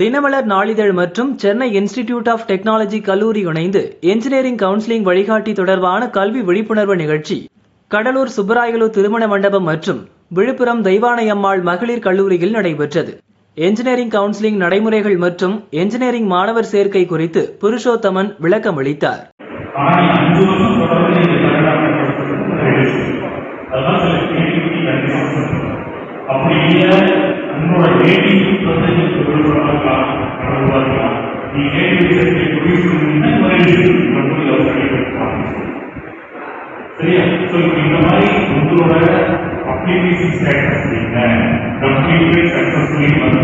தினமலர் நாளிதழ் மற்றும் Chennai institute of technology கல்லூரி இணைந்து என்ஜினியரிங் கவுன்சிலிங் வழிகாட்டி தொடர்பான கல்வி விழிப்புணர்வு நிகழ்ச்சி. கடலூர் சுப்பராயலு திருமண மண்டபம் மற்றும் விழுப்புரம் தெய்வானையம்மாள் மகளிர் கல்லூரியில் நடைபெற்றது. என்ஜினியரிங் கவுன்சிலிங் நடைமுறைகள் மற்றும் என்ஜினியரிங் மாணவர் சேர்க்கை குறித்து புருஷோத்தமன் விளக்கம் அளித்தார். அப்படி இல்லை உன்னோட நேட்டிவ் வந்து நீங்க விழுப்புரம் இருக்கலாம் நீ நேட்டிவ் சர்டிஃபிகேட் ப்ரொடியூஸ் பண்ணீங்கன்னா மறுபடியும் மட்டும் இதை சர்டிஃபிகேட் சரியா ஸோ இந்த மாதிரி உங்களோட அப்ளிகேஷன் ஸ்டேட்டஸ் என்ன கம்ப்ளீட்டட் சக்சஸ்ஃபுல்லி வந்துச்சுன்னா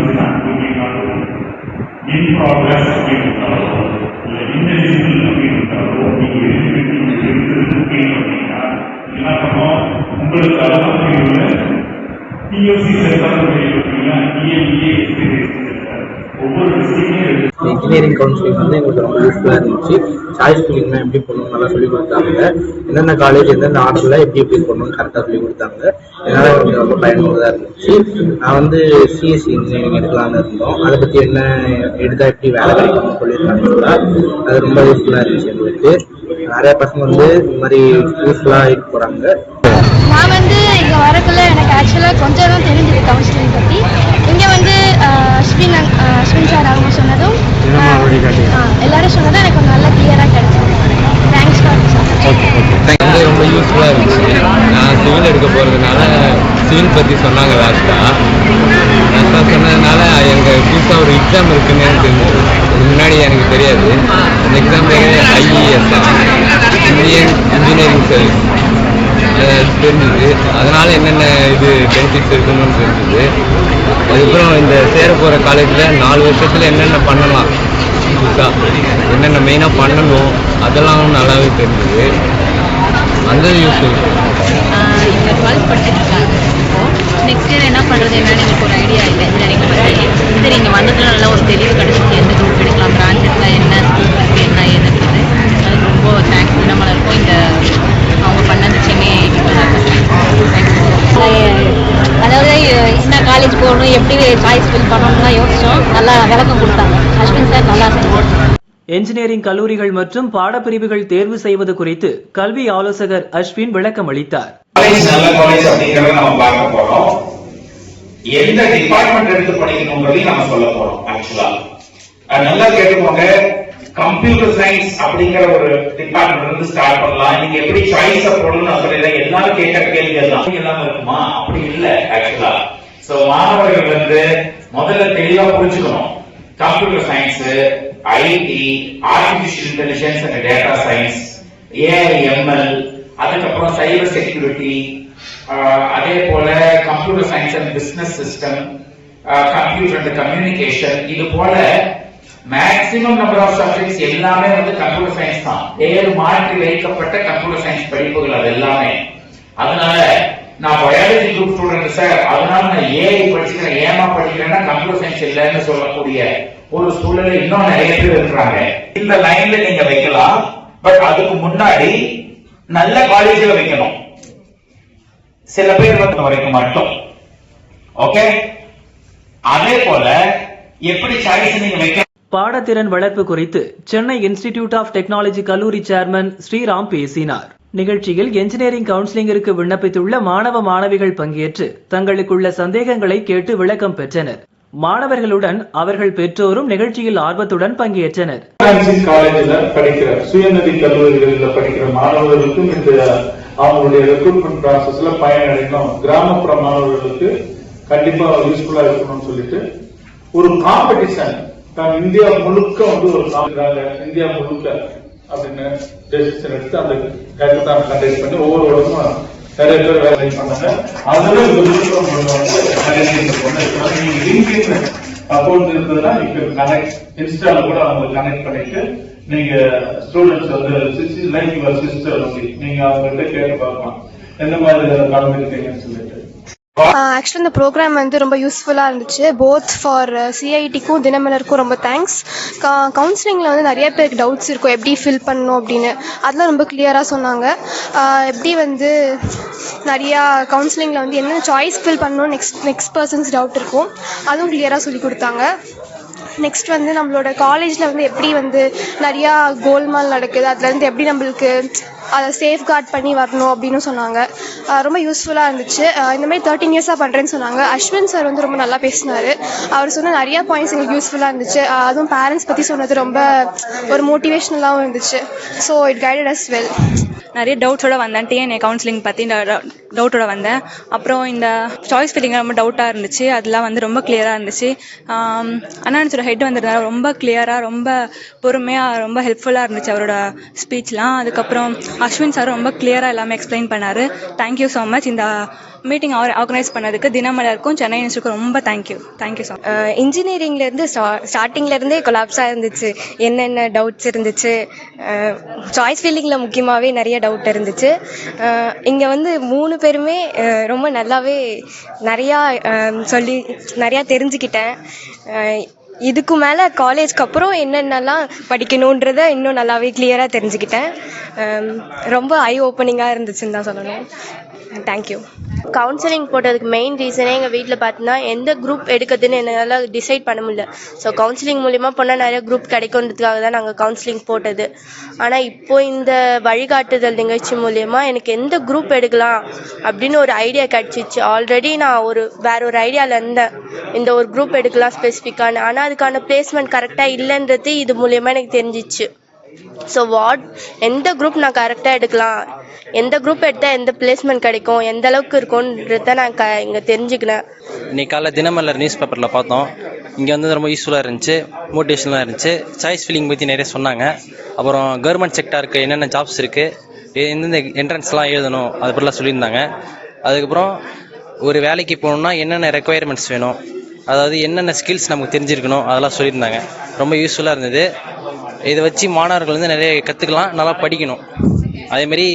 இன்ஜினியரிங் கவுன்சிலிங் வந்து எங்களுக்கு ரொம்ப யூஸ்ஃபுல்லாக இருந்துச்சு. சாய்ஸ் ஃபில்லிங்லாம் எப்படி பண்ணணும் நல்லா சொல்லி கொடுத்தாங்க. எந்தெந்த காலேஜ் எந்தெந்த ஆர்டரில் எப்படி எப்படி பண்ணணும்னு கரெக்டாக சொல்லி கொடுத்தாங்க. இதனால எனக்கு ரொம்ப பயனுள்ளதாக இருந்துச்சு. நான் வந்து சிஎஸ்சி இன்ஜினியரிங் எடுக்கலாம்னு இருந்தோம். அதை பற்றி என்ன எடுத்தால் எப்படி வேலை கிடைக்கும்னு சொல்லியிருக்காங்க அது ரொம்ப யூஸ்ஃபுல்லாக இருந்துச்சு எங்களுக்கு. நிறைய பசங்க வந்து இந்த மாதிரி யூஸ்ஃபுல்லாக இருக்க போகிறாங்க நான் வந்து இங்கே வரக்குள்ள எனக்கு ஆக்சுவலாக கொஞ்சம் தான் தெரிஞ்சது கவுன்சிலிங் பற்றி இங்கே வந்து ஆஹ், அஸ்வின் அண்ணா- ஆஹ், அஸ்வின் சார் அவங்க சொன்னதும் ஆஹ், ஆஹ், எல்லாரும் சொன்னதும் எனக்கு கொஞ்சம் நல்லா கிளியராக கிடைச்சது தேங்க்ஸ் ஃபார் வந்து ரொம்ப யூஸ்ஃபுல்லாக இருந்துச்சு நான் சிவில் எடுக்க போகிறதுனால சிவில் பற்றி சொன்னாங்க லாஸ்ட்டாக லாஸ்ட்டாக சொன்னதுனால எனக்கு புதுசாக ஒரு எக்ஸாம் இருக்குன்னு எனக்கு தெரிஞ்சது முன்னாடி எனக்கு தெரியாது. அந்த எக்ஸாம் பேர் ஐஇஎஸ் இந்தியன் இன்ஜினியரிங் சர்வீஸ் தெரிஞ்சுது. அதனால் என்னென்ன இது பெனிஃபிட்ஸ் இருக்குன்னு தெரிஞ்சுது. அதுக்கப்புறம் இந்த சேர போகிற காலேஜில் நாலு வருஷத்தில் என்னென்ன பண்ணலாம்? புதுசாக என்னென்ன மெயினாக பண்ணணும்? அதெல்லாம் நல்லாவே தெரிஞ்சுது. அந்த யூஸ்ஃபுல் இங்கே டுவெல்த் படிச்சுட்டு இருக்காங்க நெக்ஸ்ட் இயர் என்ன பண்ணுறது என்னன்னு எனக்கு ஒரு ஐடியா இல்லை. இன்ஜினியரிங் பற்றி சரி இங்கே வந்ததுல நல்லா ஒரு தெளிவு கிடைச்சிச்சு. எந்த குரூப் எடுக்கலாம் பிரான்ச் எடுக்கலாம் என்ன ஸ்கூல் இருக்குது என்ன ஏதுன்றது. அதுக்கு ரொம்ப தேங்க்ஸ் தினமலை இருக்கும். இந்த அவங்க பண்ணது சென்னை அதாவது என்ன காலேஜ் போகணும் எப்படி சாய்ஸ் ஃபில் பண்ணணும்லாம் யோசிச்சோம். நல்லா விளக்கம் கொடுத்தாங்க. அஸ்வின் சார் நல்லா செஞ்சாங்க என்ஜினியரிங் கல்லூரிகள் மற்றும் பாடப்பிரிவுகள் தேர்வு செய்வது குறித்து கல்வி ஆலோசகர் அஸ்வின் விளக்கம் அளித்தார் காலேஜ் நல்ல காலேஜ் அப்படிங்கறத நம்ம பார்க்க போறோம். எந்த டிபார்ட்மெண்ட் எடுத்து படிக்கணுங்கிறதையும் நம்ம சொல்ல போறோம் ஆக்சுவலா நல்லா கேட்டுக்கோங்க. கம்ப்யூட்டர் சயின்ஸ் அப்படிங்கிற ஒரு டிபார்ட்மெண்ட் இருந்து ஸ்டார்ட் பண்ணலாம். நீங்க எப்படி சாய்ஸ் போடணும்னு நான் சொல்லிடுறேன் எல்லாரும் கேட்கிற கேள்விகள் தான் எல்லாம் இருக்குமா? அப்படி இல்ல ஆக்சுவலா சோ மாணவர்கள் வந்து முதல்ல தெளிவா புரிஞ்சுக்கணும். Computer science IT artificial intelligence and data science AIML அதுக்கப்புறம் சைபர் செக்யூரிட்டி அதே போல computer science and business system computer and communication இது போல மேக்ஸிமம் நம்பர் ஆஃப் சப்ஜெக்ட்ஸ் எல்லாமே வந்து கம்ப்யூட்டர் சயின்ஸ் தான். பேர் மாற்றி வைக்கப்பட்ட கம்ப்யூட்டர் சயின்ஸ் படிப்புகள் அது எல்லாமே. அதனால நான் பயாலஜி குரூப் ஸ்டூடெண்ட் சார் அதனால நான் ஏஐ படிச்சுக்கிறேன். ஏமா படிக்கிறேன்னா கம்ப்யூட்டர் சயின்ஸ் இல்லைன்னு சொல்லக்கூடிய ஒரு சூழலில் இன்னும் நிறைய பேர் இருக்கிறாங்க. இந்த லைன்ல நீங்க வைக்கலாம். பட் அதுக்கு முன்னாடி நல்ல காலேஜ்ல வைக்கணும். சில பேர் வந்து வரைக்கும் மட்டும் ஓகே அதே போல எப்படி சாய்ஸ் நீங்க வைக்க பாடத்திறன் வளர்ப்பு குறித்து சென்னை இன்ஸ்டிடியூட் ஆஃப் டெக்னாலஜி கல்லூரி சேர்மன் ஸ்ரீராம் பேசினார். நிகழ்ச்சியில் என்ஜினியரிங் கவுன்சிலிங்கிற்கு விண்ணப்பித்துள்ள மாணவ மாணவிகள் பங்கேற்று தங்களுக்குள்ள சந்தேகங்களை கேட்டு விளக்கம் பெற்றனர். மாணவர்களுடன் அவர்கள் பெற்றோரும் நிகழ்ச்சியில் ஆர்வத்துடன் பங்கேற்றனர். படிக்கிற சுயநிதி கல்லூரிகளில் படிக்கிற மாணவர்களுக்கும் இந்த அவங்களுடைய ரெக்ரூட்மெண்ட் ப்ராசஸ்ல பயனடையணும். கிராமப்புற மாணவர்களுக்கு கண்டிப்பா யூஸ்ஃபுல்லா இருக்கணும்னு சொல்லிட்டு ஒரு காம்படிஷன் தான் இந்தியா முழுக்க வந்து ஒரு இந்தியா முழுக்க அப்படின்னு டெசிஷன் எடுத்து அந்த ஹேக்கத்தான் கண்டக்ட் பண்ணி ஒவ்வொரு வருடமும் நிறைய பேர் வேலை பண்ணாங்க அதுல விழுப்புரம் வந்து நிறைய பேர் நீங்க அக்கௌண்ட் இருந்ததுன்னா நீங்க கனெக்ட் இன்ஸ்டால கூட அவங்க கனெக்ட் பண்ணிட்டு நீங்க ஸ்டூடெண்ட்ஸ் வந்து லைக் யுவர் சிஸ்டர் நீங்க அவங்ககிட்ட கேட்டு பார்க்கலாம். எந்த மாதிரி இதில் கலந்துருக்கீங்கன்னு சொல்லிட்டு. ஆக்சுவலாக இந்த ப்ரோக்ராம் வந்து ரொம்ப யூஸ்ஃபுல்லாக இருந்துச்சு. போத் ஃபார் சிஐடிக்கும் தினமலருக்கும் ரொம்ப தேங்க்ஸ் கவுன்சிலிங்கில் வந்து நிறைய பேருக்கு டவுட்ஸ் இருக்கும். எப்படி ஃபில் பண்ணணும் அப்படின்னு. அதெல்லாம் ரொம்ப கிளியராக சொன்னாங்க. எப்படி வந்து நிறையா கவுன்சிலிங்கில் வந்து என்ன சாய்ஸ் ஃபில் பண்ணணும் நெக்ஸ்ட் நெக்ஸ்ட் பர்சன்ஸ் டவுட் இருக்கும். அதுவும் கிளியராக சொல்லி கொடுத்தாங்க. நெக்ஸ்ட் வந்து நம்மளோட காலேஜில் வந்து எப்படி வந்து நிறையா கோல்மால் நடக்குது. அதுலேருந்து எப்படி நம்மளுக்கு அதை சேஃப் கார்ட் பண்ணி வரணும் அப்படின்னு சொன்னாங்க. ரொம்ப யூஸ்ஃபுல்லாக இருந்துச்சு. அஹ் இந்த மாதிரி தேர்ட்டின் இயர்ஸாக பண்ணுறேன்னு சொன்னாங்க. அஸ்வின் சார் வந்து ரொம்ப நல்லா பேசினார். அவர் சொன்ன நிறைய பாயிண்ட்ஸ் எங்களுக்கு யூஸ்ஃபுல்லாக இருந்துச்சு. அதுவும் பேரண்ட்ஸ் பற்றி சொன்னது ரொம்ப ஒரு மோட்டிவேஷ்னலாகவும் இருந்துச்சு. So it guided us well நிறைய டவுட்ஸோட வந்தேன். டிஎன்ஏ கவுன்சிலிங் பற்றி டவுட்டோட வந்தேன். அப்புறம் இந்த சாய்ஸ் ஃபில்லிங் ரொம்ப டவுட்டாக இருந்துச்சு. அதெல்லாம் வந்து ரொம்ப கிளியராக இருந்துச்சு. அண்ணாச்சோட ஹெட் வந்திருந்தாரு ரொம்ப கிளியராக ரொம்ப பொறுமையாக ரொம்ப ஹெல்ப்ஃபுல்லாக இருந்துச்சு அவரோட ஸ்பீச்லாம் அதுக்கப்புறம் அஸ்வின் சார் ரொம்ப கிளியராக எல்லாமே எக்ஸ்பிளைன் பண்ணார். தேங்க்யூ ஸோ மச் இந்த மீட்டிங் அவர் ஆர்கனைஸ் பண்ணதுக்கு தினமலருக்கும் சென்னை இன்ஸ்டியூக்கும் ரொம்ப தேங்க்யூ தேங்க்யூ ஸோ இன்ஜினியரிங்லேருந்து ஸ்டா ஸ்டார்டிங்லேருந்தே கொலாப்ஸாக இருந்துச்சு. என்னென்ன டவுட்ஸ் இருந்துச்சு? சாய்ஸ் ஃபீல்டிங்கில் முக்கியமாகவே நிறைய டவுட் இருந்துச்சு. இங்கே வந்து மூணு பேருமே ரொம்ப நல்லாவே நிறையா சொல்லி நிறையா தெரிஞ்சுக்கிட்டேன். இதுக்கு மேலே காலேஜ்க்கு அப்புறம் என்னென்னலாம் படிக்கணுன்றத இன்னும் நல்லாவே கிளியராக தெரிஞ்சுக்கிட்டேன். ரொம்ப ஐ ஓப்பனிங்காக இருந்துச்சுன்னு தான் சொல்லணும். தேங்க்யூ கவுன்சிலிங் போட்டதுக்கு மெயின் ரீசனே எங்கள் வீட்டில் பார்த்தீங்கன்னா எந்த குரூப் எடுக்கிறதுன்னு என்னால் டிசைட் பண்ண முடியல. ஸோ கவுன்சிலிங் மூலிமா போனால் நிறைய குரூப் கிடைக்குன்றதுக்காக தான் நாங்கள் கவுன்சிலிங் போட்டது. ஆனால் இப்போ இந்த வழிகாட்டுதல் நிகழ்ச்சி மூலிமா எனக்கு எந்த குரூப் எடுக்கலாம் அப்படின்னு ஒரு ஐடியா கிடச்சிச்சு. ஆல்ரெடி நான் ஒரு வேற ஒரு ஐடியாவில் இருந்தேன். இந்த ஒரு குரூப் எடுக்கலாம் ஸ்பெசிஃபிக்கான ஆனால் அதுக்கான பிளேஸ்மெண்ட் கரெக்டாக இல்லைன்றது இது மூலயமா எனக்கு தெரிஞ்சிச்சு. ஸோ வாட் எந்த குரூப் நான் கரெக்டாக எடுக்கலாம்? எந்த குரூப் எடுத்தால் எந்த பிளேஸ்மெண்ட் கிடைக்கும்? எந்த அளவுக்கு இருக்கும்ன்றத நான் க இங்கே தெரிஞ்சுக்கினேன். இன்னைக்கு காலைல தினமலர் நியூஸ் பேப்பரில் பார்த்தோம். இங்கே வந்து ரொம்ப யூஸ்ஃபுல்லாக இருந்துச்சு மோட்டிவேஷனாக இருந்துச்சு. சாய்ஸ் ஃபில்லிங் பற்றி நிறைய சொன்னாங்க. அப்புறம் கவர்மெண்ட் செக்டாருக்கு என்னென்ன ஜாப்ஸ் இருக்குது எந்தெந்த என்ட்ரன்ஸ்லாம் எழுதணும் அது பற்றிலாம் சொல்லியிருந்தாங்க. அதுக்கப்புறம் ஒரு வேலைக்கு போகணுன்னா என்னென்ன ரெக்குயர்மெண்ட்ஸ் வேணும் அதாவது என்னென்ன ஸ்கில்ஸ் நமக்கு தெரிஞ்சிருக்கணும் அதெல்லாம் சொல்லியிருந்தாங்க. ரொம்ப யூஸ்ஃபுல்லாக இருந்தது. இதை வச்சு மாணவர்கள் வந்து நிறைய கற்றுக்கலாம் நல்லா படிக்கணும். அதேமாரி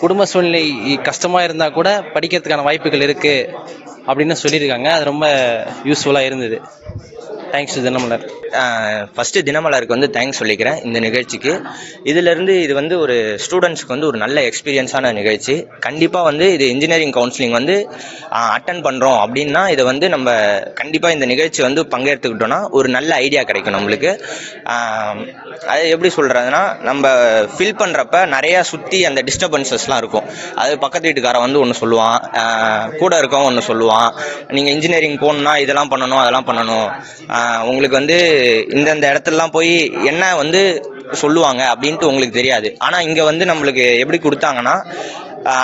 குடும்ப சூழ்நிலை கஷ்டமாக இருந்தால் கூட படிக்கிறதுக்கான வாய்ப்புகள் இருக்குது அப்படின்னு சொல்லியிருக்காங்க. அது ரொம்ப யூஸ்ஃபுல்லாக இருந்தது. தேங்க்ஸ் தினமலர். ஃபஸ்ட்டு தினமலருக்கு வந்து தேங்க்ஸ் சொல்லிக்கிறேன் இந்த நிகழ்ச்சிக்கு. இதுலேருந்து இது வந்து ஒரு ஸ்டூடெண்ட்ஸ்க்கு வந்து ஒரு நல்ல எக்ஸ்பீரியன்ஸான நிகழ்ச்சி. கண்டிப்பாக வந்து இது இன்ஜினியரிங் கவுன்சிலிங் வந்து அட்டன் பண்ணுறோம் அப்படின்னா இதை வந்து நம்ம கண்டிப்பாக இந்த நிகழ்ச்சி வந்து பங்கேற்றுக்கிட்டோம்னா ஒரு நல்ல ஐடியா கிடைக்கும் நம்மளுக்கு. அது எப்படி சொல்கிறதுனா நம்ம ஃபில் பண்ணுறப்ப நிறையா சுற்றி அந்த டிஸ்டர்பன்சஸ்லாம் இருக்கும். அது பக்கத்து வீட்டுக்காரன் வந்து ஒன்று சொல்லுவான் கூட இருக்கவன் ஒன்று சொல்லுவான். நீங்கள் இன்ஜினியரிங் போகணுன்னா இதெல்லாம் பண்ணணும் அதெல்லாம் பண்ணணும். உங்களுக்கு வந்து இந்தந்த இடத்துலலாம் போய் என்ன வந்து சொல்லுவாங்க அப்படின்ட்டு உங்களுக்கு தெரியாது. ஆனால் இங்கே வந்து நம்மளுக்கு எப்படி கொடுத்தாங்கன்னா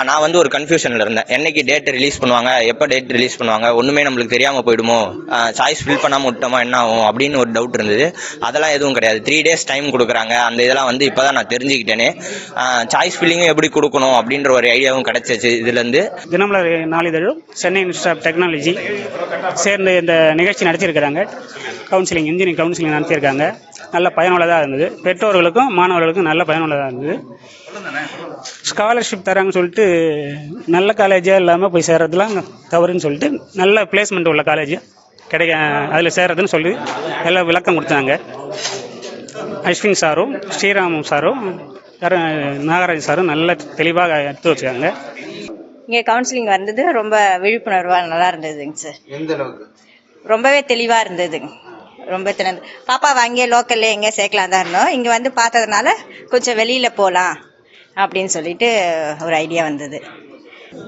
நான் வந்து ஒரு கன்ஃபியூஷனில் இருந்தேன். என்னைக்கு டேட் ரிலீஸ் பண்ணுவாங்க? எப்போ டேட் ரிலீஸ் பண்ணுவாங்க? ஒன்றுமே நம்மளுக்கு தெரியாமல் போயிடுமோ? சாய்ஸ் ஃபில் பண்ணாமல் விட்டோமா என்ன ஆகும்? அப்படின்னு ஒரு டவுட் இருந்தது. அதெல்லாம் எதுவும் கிடையாது. த்ரீ டேஸ் டைம் கொடுக்குறாங்க. அந்த இதெல்லாம் வந்து இப்போ தான் நான் தெரிஞ்சுக்கிட்டேனே. சாய்ஸ் ஃபில்லிங்கும் எப்படி கொடுக்கணும் அப்படின்ற ஒரு ஐடியாவும் கிடைச்சிச்சு இதுலேருந்து. தினமலர் நாளிதழும் சென்னை இன்ஸ்டியூட் ஆஃப் டெக்னாலஜி சேர்ந்து இந்த நிகழ்ச்சி நடத்தியிருக்கிறாங்க. கவுன்சிலிங் இன்ஜினியரிங் கவுன்சிலிங் நடத்தியிருக்காங்க. நல்ல பயனுள்ளதாக இருந்தது. பெற்றோர்களுக்கும் மாணவர்களுக்கும் நல்ல பயனுள்ளதாக இருந்தது. ஸ்காலர்ஷிப் தராங்கன்னு சொல்லிட்டு நல்ல காலேஜாக இல்லாமல் போய் சேர்றதுலாம் தவறுன்னு சொல்லிட்டு நல்ல பிளேஸ்மெண்ட் உள்ள காலேஜ் கிடைக்க அதில் சேர்றதுன்னு சொல்லி எல்லாம் விளக்கம் கொடுத்தாங்க. அஸ்வின் சாரும் ஸ்ரீராமம் சாரும் கர நாகராஜ் சாரும் நல்ல தெளிவாக எடுத்து வச்சுருக்காங்க. இங்கே கவுன்சிலிங் வந்தது. ரொம்ப விழிப்புணர்வாக நல்லா இருந்ததுங்க சார். எந்த அளவுக்கு? ரொம்பவே தெளிவாக இருந்ததுங்க. ரொம்ப திறந்து. பாப்பாவை அங்கேயே லோக்கல்லே எங்கேயே சேர்க்கலாம் தான் இருந்தோம். இங்கே வந்து பார்த்ததுனால கொஞ்சம் வெளியில் போகலாம் அப்படின்னு சொல்லிட்டு ஒரு ஐடியா வந்தது.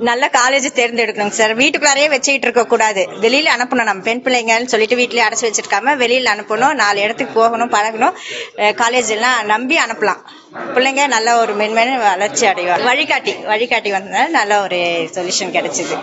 நல்ல காலேஜ் தேர்ந்தெடுக்கணுங்க சார். வீட்டுக்குள்ளாரே வச்சுக்கிட்டு இருக்கக்கூடாது வெளியில் அனுப்பணும். நம்ம பெண் பிள்ளைங்கன்னு சொல்லிட்டு வீட்டிலே அடைச்சி வச்சிருக்காம வெளியில் அனுப்பணும். நாலு இடத்துக்கு போகணும் பழகணும். காலேஜ் எல்லாம் நம்பி அனுப்பலாம். பிள்ளைங்க நல்ல ஒரு மென்மேனு வளர்ச்சி அடைவாங்க. வழிகாட்டி வழிகாட்டி வந்ததுனால நல்ல ஒரு சொல்யூஷன் கிடைச்சிது.